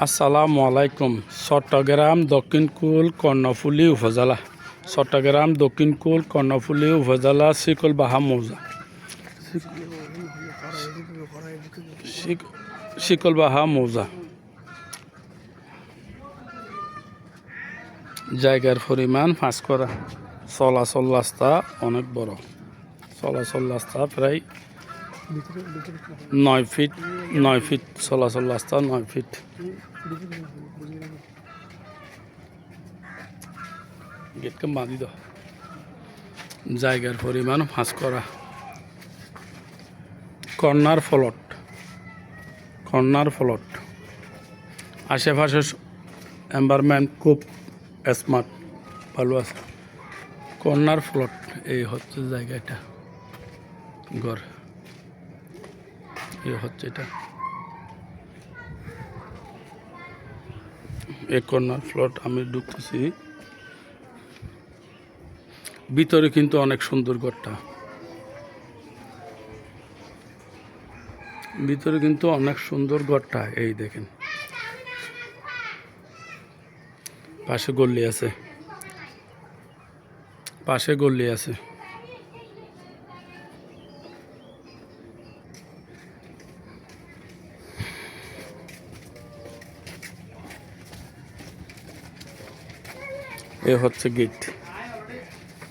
আসসালামু আলাইকুম। চট্টগ্রাম দক্ষিণকুল কর্ণফুলি উপজেলা। চট্টগ্রাম দক্ষিণকুল কর্ণফুলি উপজেলা শিকলবাহা মৌজা। শিক- শিকলবাহা মৌজা। জায়গার পরিমাণ পাঁচ করা। চলাচল রাস্তা অনেক বড়। চলাচল রাস্তা প্রায় নয় ফিট নয় ফিট চলাচল রাস্তা, নয় ফিট। গেটকে বাঁধি দাও। জায়গার পরিমাণ ফাঁস করা। Corner plot. Corner plot. আশেপাশে এনভায়রনমেন্ট খুব স্মার্ট ভালো আছে। কর্নার ফলট, এই হচ্ছে জায়গাটা। ঘর। এই হচ্ছে এটা। এই কর্নার ফ্লট আমি ঢুকতেছি। ভিতরে কিন্তু অনেক সুন্দর ঘরটা। ভিতরে কিন্তু অনেক সুন্দর ঘরটা, এই দেখেন। পাশে গল্লি আছে। পাশে গল্লি আছে। এ হচ্ছে গেট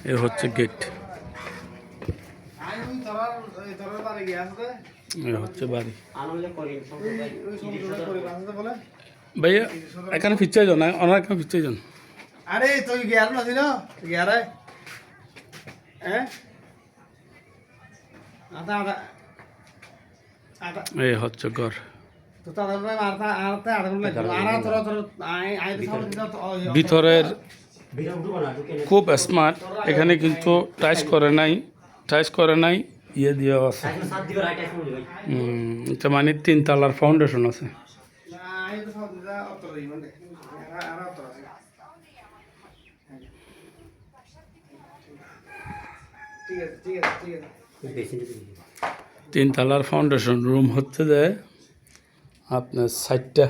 এ হচ্ছে গেট এ হচ্ছে বাড়ি ভাইয়া এখানে ফিরচাই যান ওনার এখানে ফিরচাই যান আরে তুই গিয়ার না গিয়ার হ্যাঁ আটা এই হচ্ছে ঘর ভিতরের খুব স্মার্ট এখানে কিন্তু টাচ করে নাই টাচ করে নাই ইয়ে দেওয়া আছে। এটা মানে তিন তালার ফাউন্ডেশন আছে। তিন তালার ফাউন্ডেশন রুম হচ্ছে যে আপনার সাইডটা।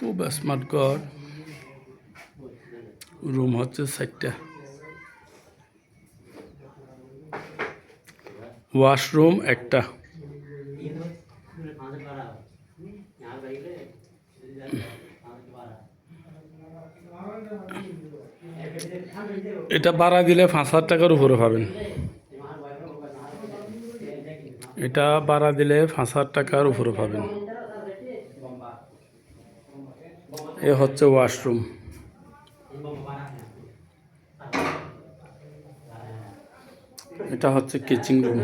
খুব স্মার্ট ঘর। রুম হচ্ছে সাইডটা ওয়াশরুম একটা। এটা ভাড়া দিলে পাঁচ হাজার টাকার উপরে পাবেন। এটা ভাড়া দিলে পাঁচ হাজার টাকার উপরে পাবেন। এ হচ্ছে ওয়াশরুম। এটা হচ্ছে কিচিং রুম।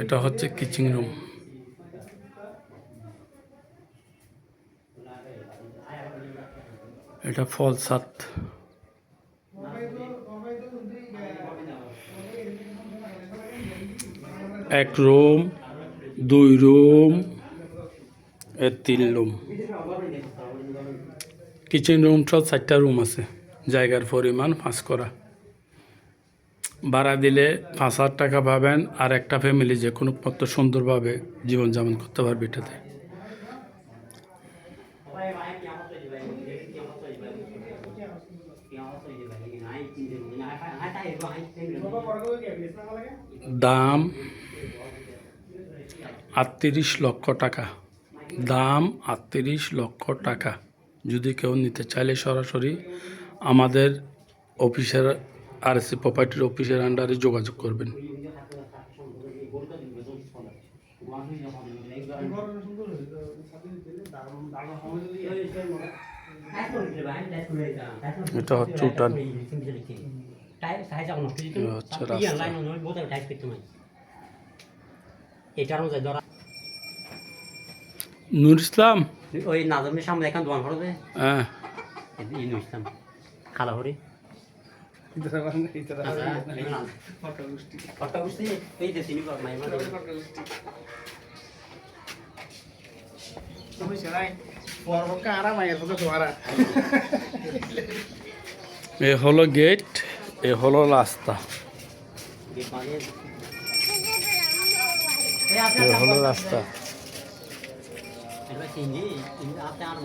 এটা হচ্ছে কিচিং রুম। এটা ফল সাত এক রুম, দুই রুম এ তিন রুম কিচেন রুমটা চারটা রুম আছে। জায়গার পরিমাণ পাঁচ করা। ভাড়া দিলে পাঁচ হাজার টাকা পাবেন আর একটা ফ্যামিলি যে কোনো মতো সুন্দরভাবে জীবনযাপন করতে পারবে এটাতে। দাম আটত্রিশ লক্ষ টাকা। দাম আটত্রিশ লক্ষ টাকা। যদি কেউ নিতে চাইলে সরাসরি আমাদের অফিসের আর এসি প্রপার্টির অফিসের আন্ডারে যোগাযোগ করবেন। এটা হচ্ছে উঠান। হচ্ছে নুর ইসলাম ওই নাজমের সামনে এখন দোকান হরবে হ্যাঁ। নুর ইসলাম। খালা হরি। তোমারা এ হলো গেট এ হলো রাস্তা। এ হলো রাস্তা। এটা চিনি চিনি আছে আর